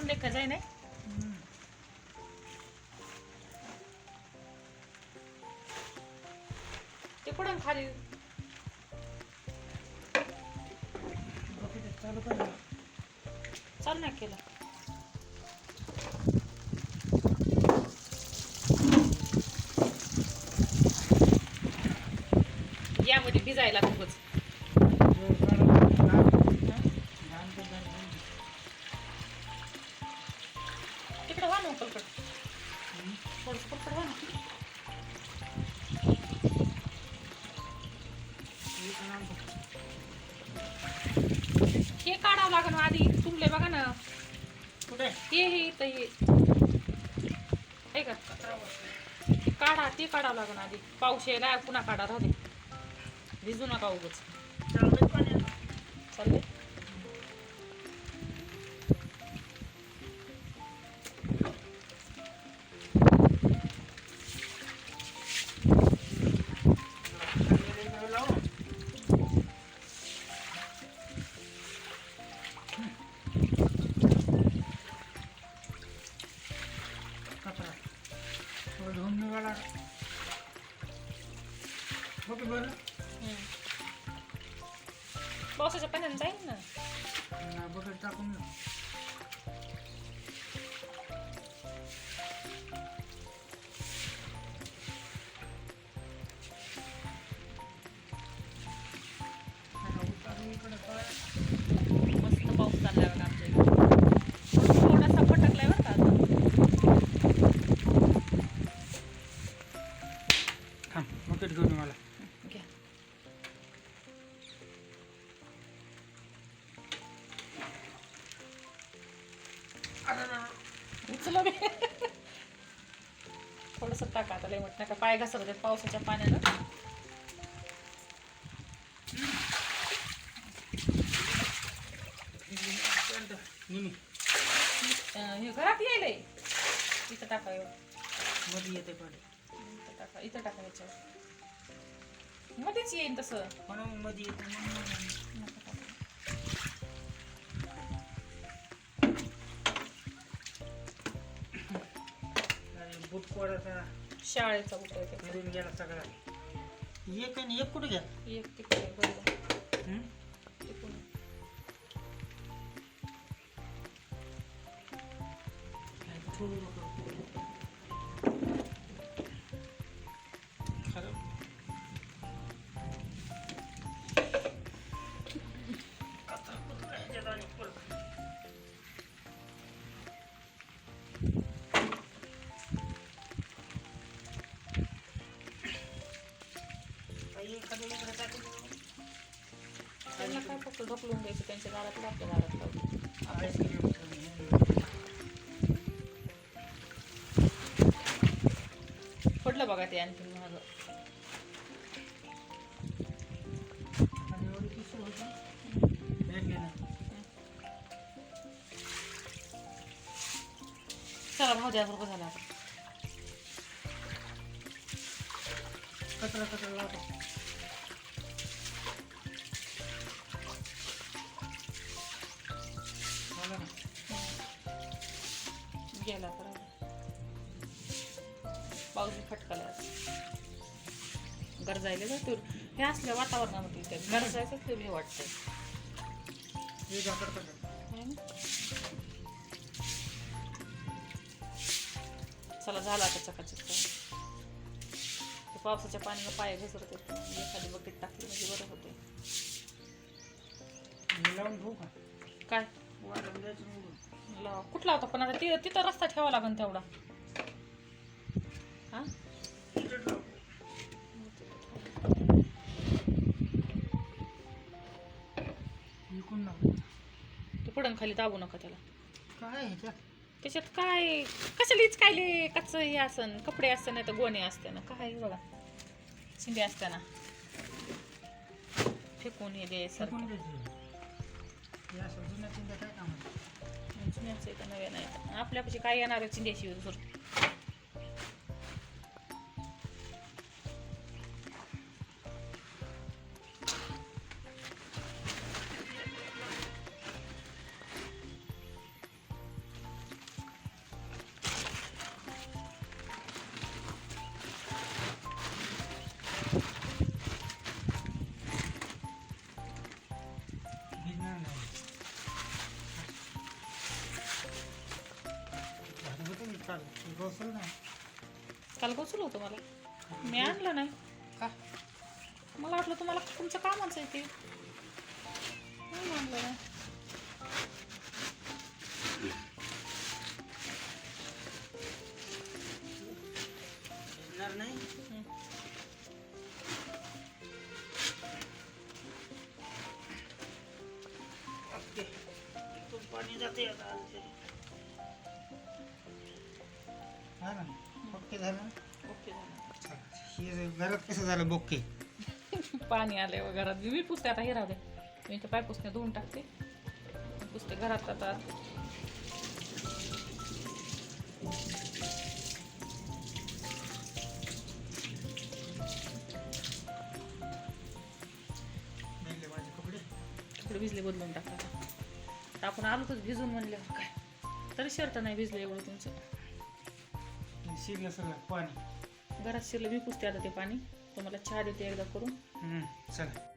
निघायचं आहे नाही? ते कुठं खाली? चालू ना. केलं. काढावं लागेल आधी. तुमले बघा ना. कुठे? हे हे इथं हे. का? ते काढा ते काढावं लागेल आधी. पाऊस यायला पुन्हा काढा राहू दे. भिजू नका उगच. चालले बरं पावसाच्या पाण्याने जाईल ना ना बघत टाकून ना आता उतारू इकडं काय? मस्त पाऊस चाललाय बघा बे थोडस टाका आता लय मोठं नका. पाय घसरत पावसाच्या पाण्यानं. हे घरात यायलंय. इथं टाका मध्ये येते पाणी इथं टाका इथं टाका याच्यावर. मध्येच येईन तसं. म्हणून मध्ये येते बूट कोडाचा शाळेचा बुट आहे ते. फिरून गेला सगळा एक आणि एक कुठे घ्या एक तिकडे बरोबर हं? तिकडून काय ठेवू नको. काही एखादं टाकून त्यांना काय फक्त ढकलून द्यायचं त्यांच्या दारातलं आपल्या दारात लावून. पडलं बघा ते आणखी महाग चला भाऊ द्या बरोबर झाला कचरा कचरा लावतो ना गेला बरोबर पाऊस फटकाला गरजायला जातो हे असल्या वातावरणामध्ये ते गरजायचं ते हे हे है ना? चला झाला आता चकाचक. ते पावसाच्या पाण्यानं पाय घसरत एखादी बकेट टाकली म्हणजे बरं होते लावून ठेवू का? काय? कुठला होता? पण आता ति- तिथं रस्ता ठेवा लागेल तेवढा. हा. ते पडन खाली दाबू नका त्याला. काय त्याच्यात काय? कशालीच काय ले कच्चं हे असन कपडे असते नाही तर गोणे असते ना काय बघा? शिंदे असताना फेकून हे द्यायचं जुन्या चिंध्या काय कामाचं जुन्याचं आहे का नव्या नाही? आपल्यापाशी काय येणार आहे चिंद्याशी दुसरं गोसल ना काल गोचल होतं मला. मी आणलं नाही. का? मला वाटलं तुम्हाला तुमच्या कामाचं आहे ते. आणलं नाही. येणार नाही. ओके. इथून पाणी जाते आता हा ना. ओके झालं? ओके झालं. चला. हे घरात कसं झालं बोके पाणी आले घरात. मी पुसते आता हे राहू दे. मी तर पाय पुसते धुवून टाकते. पुसते घरात आता. नेले माझे कपडे. कपडे भिजले बदलून टाका आता आपण आलो तर भिजून म्हणल्यावर काय? तरी शर्ट नाही भिजलं एवढं तुमचं. शिरलं सगळं पाणी. घरात शिरलं मी पुसते आता ते पाणी. तुम्हाला चहा देते एकदा करून. हम्म, चला.